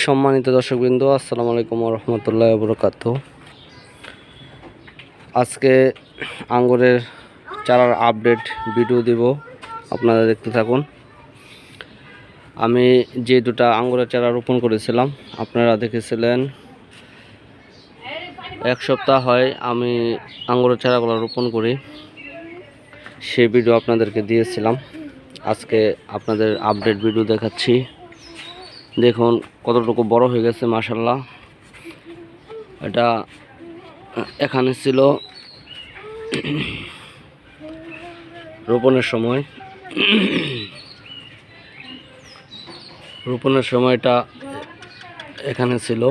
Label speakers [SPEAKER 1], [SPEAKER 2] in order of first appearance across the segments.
[SPEAKER 1] সম্মানিত দর্শকবৃন্দ, আসসালামু আলাইকুম রহমতুল্লাহ বরকাত আজকে আঙ্গুরের চারার আপডেট ভিডিও দিব, আপনারা দেখতে থাকুন। আমি যে দুটা আঙ্গুরের চারা রোপণ করেছিলাম, আপনারা দেখেছিলেন, এক সপ্তাহ হয় আমি আঙ্গুরের চারাগুলো রোপণ করি। সেই ভিডিও আপনাদেরকে দিয়েছিলাম। আজকে আপনাদের আপডেট ভিডিও দেখাচ্ছি। দেখুন, কতটুকু বড় হয়ে গেছে মাসাল্লাহ এটা এখানে ছিল রোপণের সময়। রোপণের সময়টা এখানে ছিল।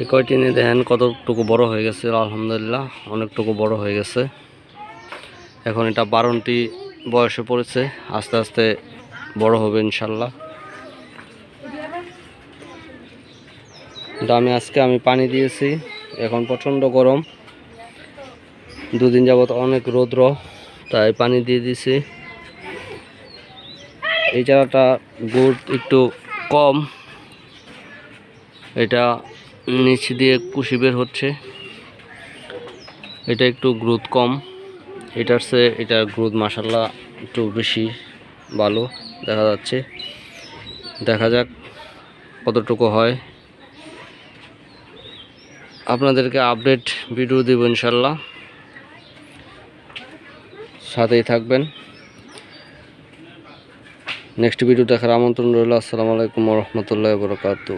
[SPEAKER 1] এই কয়টি নিয়ে দেখেন, কতটুকু বড় হয়ে গেছে, আলহামদুলিল্লাহ, অনেকটুকু বড় হয়ে গেছে। এখন এটা বারোটি বয়সে পড়েছে, আস্তে আস্তে বড় হবে ইনশাল্লাহ। আমি আজকে আমি পানি দিয়েছি, এখন প্রচণ্ড গরম। দুদিন যাবত অনেক রৌদ্র, তাই পানি দিয়ে দিয়েছি। এই চারাটা গুড় একটু কম। এটা নিচ দিয়ে কুশি বের হচ্ছে। এটা একটু গ্রোথ কম। এটার চেয়ে এটা গ্রোথ মাসাল্লাহ একটু বেশি। ভালো দেখা যাচ্ছে। দেখা যাক কতটুকু হয়। আপনাদেরকে আপডেট ভিডিও দেব ইনশাল্লাহ সাথেই থাকবেন। নেক্সট ভিডিও দেখার আমন্ত্রণ রইল। আসসালামু আলাইকুম রহমতুল্লাহ বরকাতু